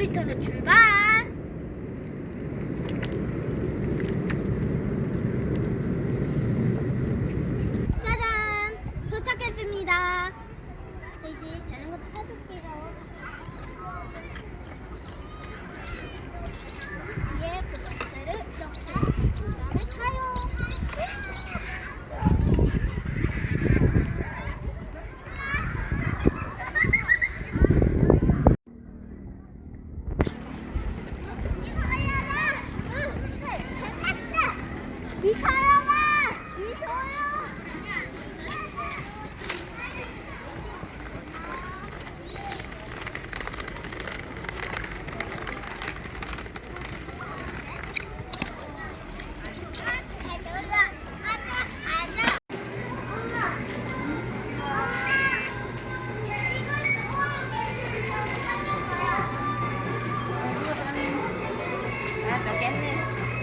놀이터로 출발! 짜잔! 도착했습니다. 이제 자전거 타볼게요. 뒤에 고정대를 이렇게 그다음에 타요. 미카야가 미소야.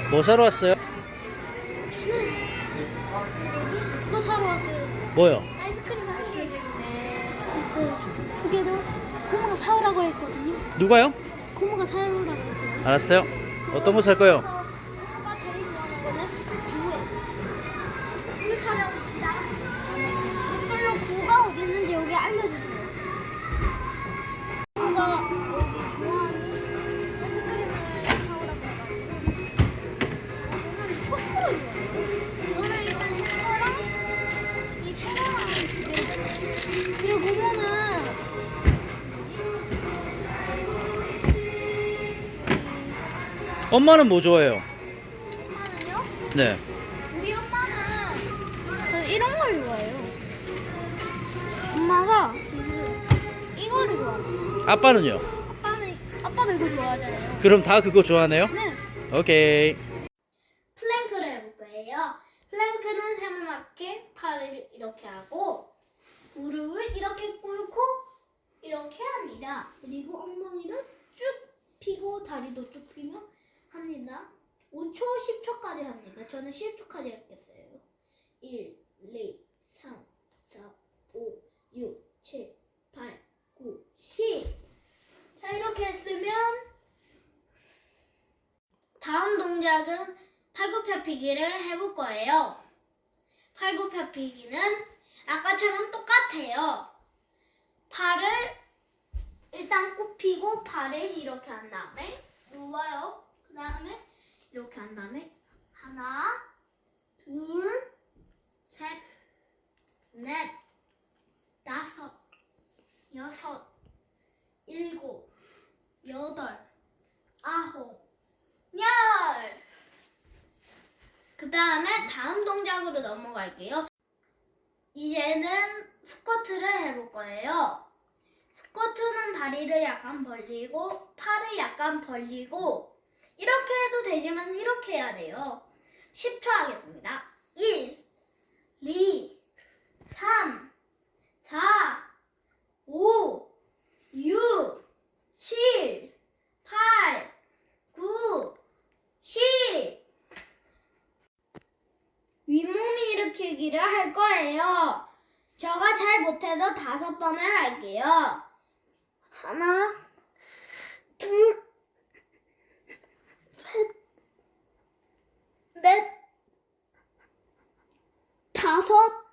뭐 사러 왔어요? 뭐요? 아이스크림 하나씩. 두 개도 고모가 사오라고 했거든요. 누가요? 고모가 사오라고 했어요. 알았어요. 어떤 거 살 거요? 그리고 고모는 엄마는 뭐 좋아해요? 엄마는요? 네. 우리 엄마는 저 이런 걸 좋아해요. 엄마가 지금 이거를 좋아해요. 아빠는요? 아빠는 아빠도 이거 좋아하잖아요. 그럼 다 그거 좋아하네요? 네. 오케이. 플랭크를 해볼 거예요. 플랭크는 세모나게 팔을 이렇게 하고 무릎을 이렇게 꿇고 이렇게 합니다. 그리고 엉덩이를 쭉 펴고 다리도 쭉 펴며 합니다. 5초, 10초까지 합니다. 저는 10초까지 했겠어요. 1, 2, 3, 4, 5, 6, 7, 8, 9, 10. 자, 이렇게 했으면 다음 동작은 팔굽혀펴기를 해볼 거예요. 팔굽혀펴기는 아까처럼 똑같아요. 팔을 일단 굽히고 발을 이렇게 한 다음에 누워요. 그 다음에 이렇게 한 다음에 하나, 둘, 셋, 넷, 다섯, 여섯, 일곱, 여덟, 아홉, 열. 그 다음에 다음 동작으로 넘어갈게요. 이제는 스쿼트를 해볼 거예요. 다리를 약간 벌리고 팔을 약간 벌리고 이렇게 해도 되지만 이렇게 해야 돼요. 10초 하겠습니다. 1, 2, 3, 4, 5, 6, 7, 8, 9, 10. 윗몸 일으키기를 할 거예요. 저가 잘 못해도 다섯 번을 할게요. 하나, 둘, 셋, 넷, 다섯,